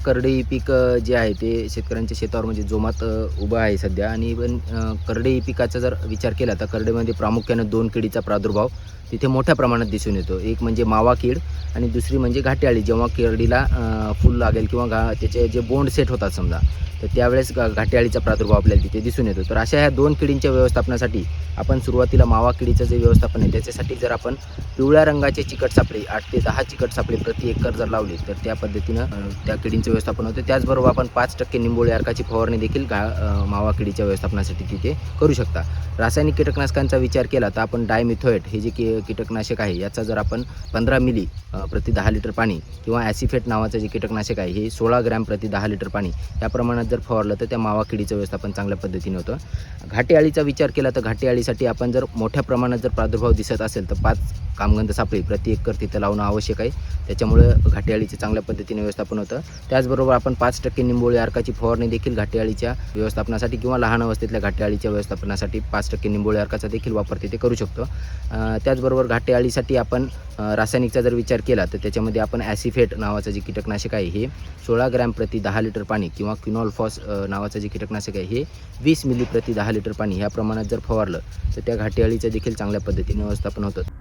करडई पीक जे आहे ते शेतकऱ्यांच्या शेतावर म्हणजे जोमात उभं आहे सध्या. आणि पण करडई पिकाचा जर विचार केला तर करडईमध्ये प्रामुख्यानं दोन किडीचा प्रादुर्भाव तिथे मोठ्या प्रमाणात दिसून येतो. एक म्हणजे मावा कीड आणि दुसरी म्हणजे घाट्याळी. जेव्हा किरडीला फुल लागेल किंवा घा त्याचे जे बोंड सेट होतात समजा तर त्यावेळेस घाट्याळीचा प्रादुर्भाव आपल्याला तिथे दिसून येतो. तर अशा ह्या दोन किडींच्या व्यवस्थापनासाठी आपण सुरुवातीला मावा किडीचं जे व्यवस्थापन आहे त्याच्यासाठी जर आपण पिवळ्या रंगाचे चिकट सापळे आठ ते दहा चिकट सापळे प्रति एकर जर लावले तर त्या पद्धतीनं त्या किडींचं व्यवस्थापन होतं. त्याचबरोबर आपण पाच टक्के निंबोळी अर्काची फवारणी देखील घा मावा किडीच्या व्यवस्थापनासाठी तिथे करू शकता. रासायनिक कीटकनाशकांचा विचार केला तर आपण डायमिथोएट हे जे की कीटकनाशक आहे. याचा जर आपण पंधरा मिली प्रति दहा लिटर पाणी किंवा ॲसिफेट नावाचं जे कीटकनाशक आहे हे सोळा ग्रॅम प्रति दहा लिटर पाणी या प्रमाणात जर फवारलं तर त्या मावा किडीचं व्यवस्थापन चांगल्या पद्धतीने होतं. घाटे अळीचा विचार केला तर घाटे अळीसाठी आपण जर मोठ्या प्रमाणात जर प्रादुर्भाव दिसत असेल तर पाच कामगंध सापळी प्रति एकर तिथं लावणं आवश्यक आहे. त्याच्यामुळं घाटेआळीचं चांगल्या पद्धतीने व्यवस्थापन होतं. त्याचबरोबर आपण पाच टक्के निंबोळी अर्काची फवारणी देखील घाटेआळीच्या व्यवस्थापनासाठी किंवा लहान अवस्थेतल्या घाटेआळीच्या व्यवस्थापनासाठी पाच टक्के निंबोळी अर्काचा देखील वापर तिथे करू शकतो. त्याचबरोबर घाटेआळीसाठी आपण रासायनिकचा जर विचार केला तर त्याच्यामध्ये आपण ॲसिफेट नावाचं जे कीटकनाशक आहे हे सोळा ग्रॅम प्रति दहा लिटर पाणी किंवा क्युनॉलफॉस नावाचं जे कीटकनाशक आहे हे वीस मिली प्रति दहा लिटर पाणी ह्या प्रमाणात जर फवारलं तर त्या घाटेआळीचं देखील चांगल्या पद्धतीने व्यवस्थापन होतं.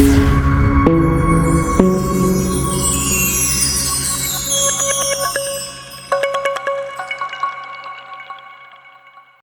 Thank you.